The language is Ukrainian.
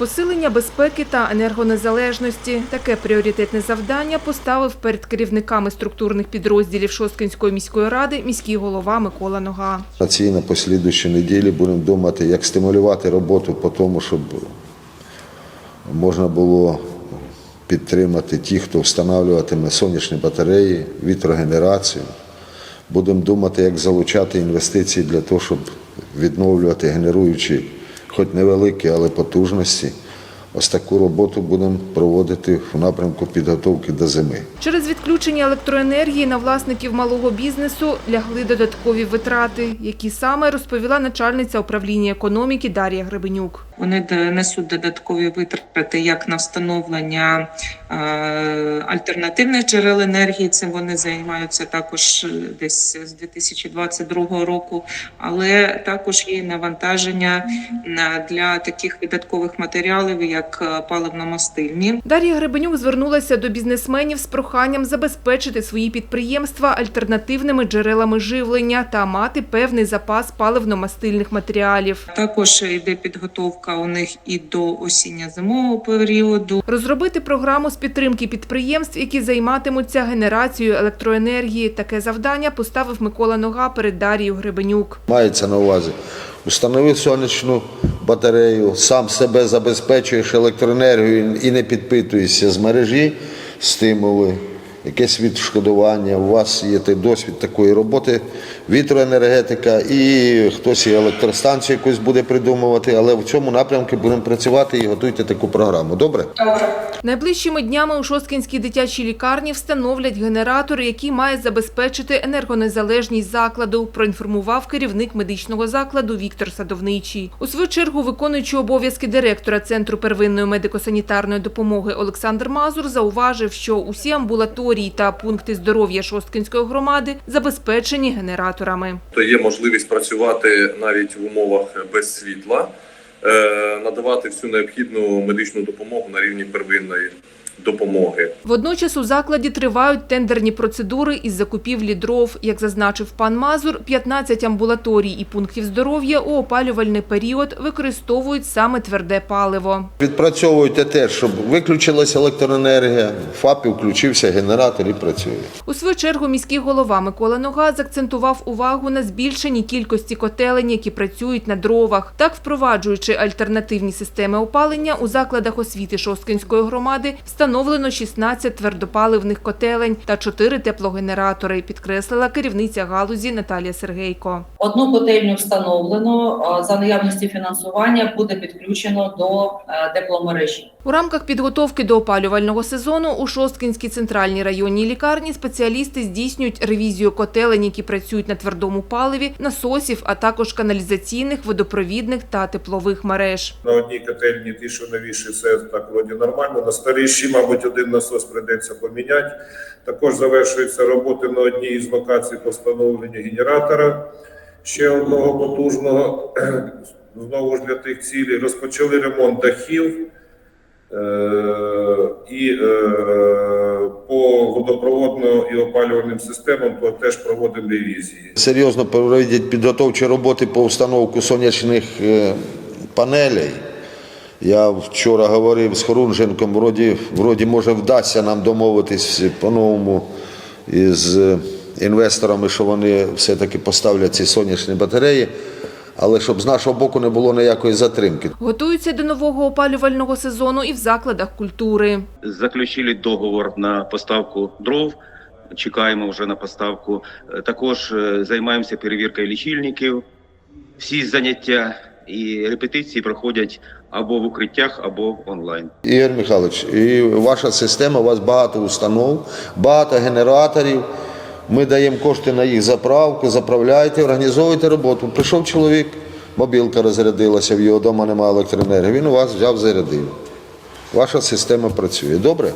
Посилення безпеки та енергонезалежності таке пріоритетне завдання поставив перед керівниками структурних підрозділів Шосткинської міської ради міський голова Микола Нога. На цій на послідуючій неділі будемо думати, як стимулювати роботу по тому, щоб можна було підтримати ті, хто встановлюватиме сонячні батареї, вітрогенерацію. Будемо думати, як залучати інвестиції для того, щоб відновлювати генеруючі, хоч невеликі, але потужності. Ось таку роботу будемо проводити в напрямку підготовки до зими. Через відключення електроенергії на власників малого бізнесу лягли додаткові витрати, які саме розповіла начальниця управління економіки Дар'я Гребенюк. Вони несуть додаткові витрати як на встановлення е, альтернативних джерел енергії. Цим вони займаються також е, десь з 2022 року, але також є навантаження для таких видаткових матеріалів, як е, паливно-мастильні. Дар'я Гребенюк звернулася до бізнесменів з проханням забезпечити свої підприємства альтернативними джерелами живлення та мати певний запас паливно-мастильних матеріалів. Також йде підготовка у них і до осінньо-зимового періоду. Розробити програму з підтримки підприємств, які займатимуться генерацією електроенергії. Таке завдання поставив Микола Нога перед Дар'єю Гребенюк. Мається на увазі. Установив сонячну батарею, сам себе забезпечуєш електроенергією і не підпитуєшся з мережі, стимули, якесь відшкодування. У вас є той досвід такої роботи, вітроенергетика і хтось і електростанцію якусь буде придумувати, але в цьому напрямку будемо працювати і готуйте таку програму. Добре? Найближчими днями у Шосткінській дитячій лікарні встановлять генератор, який має забезпечити енергонезалежність закладу, проінформував керівник медичного закладу Віктор Садовничий. У свою чергу виконуючий обов'язки директора Центру первинної медико-санітарної допомоги Олександр Мазур зауважив, що усі амбулаторії та пункти здоров'я Шосткінської громади забезпечені генераторами. то є можливість працювати навіть в умовах без світла, е, надавати всю необхідну медичну допомогу на рівні первинної допомоги. Водночас у закладі тривають тендерні процедури із закупівлі дров. Як зазначив пан Мазур, 15 амбулаторій і пунктів здоров'я у опалювальний період використовують саме тверде паливо. Відпрацьовуйте теж, щоб виключилася електроенергія, ФАПі включився генератор і працює. У свою чергу міський голова Микола Нога закцентував увагу на збільшенні кількості котелень, які працюють на дровах. Так, впроваджуючи альтернативні системи опалення, у закладах освіти Шосткинської громади встановлено 16 твердопаливних котелень та 4 теплогенератори, підкреслила керівниця галузі Наталія Сергейко. Одну котельню встановлено за наявності фінансування буде підключено до е, тепломережі. У рамках підготовки до опалювального сезону у Шосткінській центральній районній лікарні спеціалісти здійснюють ревізію котелень, які працюють на твердому паливі, насосів, а також каналізаційних, водопровідних та теплових мереж. На одній котельні ті, що новіші, все так вроді нормально. На старіші, мабуть, один насос прийдеться поміняти. Також завершуються роботи на одній із локацій по встановленню генератора ще одного потужного. Знову ж для тих цілей. Розпочали ремонт дахів. Е, І е, по водопроводним і опалювальним системам то теж проводимо ревізії. Серйозно проводять підготовчі роботи по установку сонячних е, панелей. Я вчора говорив з Хорунженком, вроді, вроді може вдасться нам домовитись по-новому із е, інвесторами, що вони все-таки поставлять ці сонячні батареї, але щоб з нашого боку не було ніякої затримки. Готуються до нового опалювального сезону і в закладах культури. заключили договор на поставку дров. Чекаємо вже на поставку. Е, Також е, займаємося перевіркою лічильників. Всі заняття і репетиції проходять або в укриттях, або онлайн. Ігор Михайлович, і ваша система, у вас багато установ, багато генераторів. Ми даємо кошти на їх заправку, заправляйте, організовуйте роботу. Прийшов чоловік, мобілка розрядилася, в його вдома немає електроенергії. Він у вас взяв, зарядив. Ваша система працює. Добре?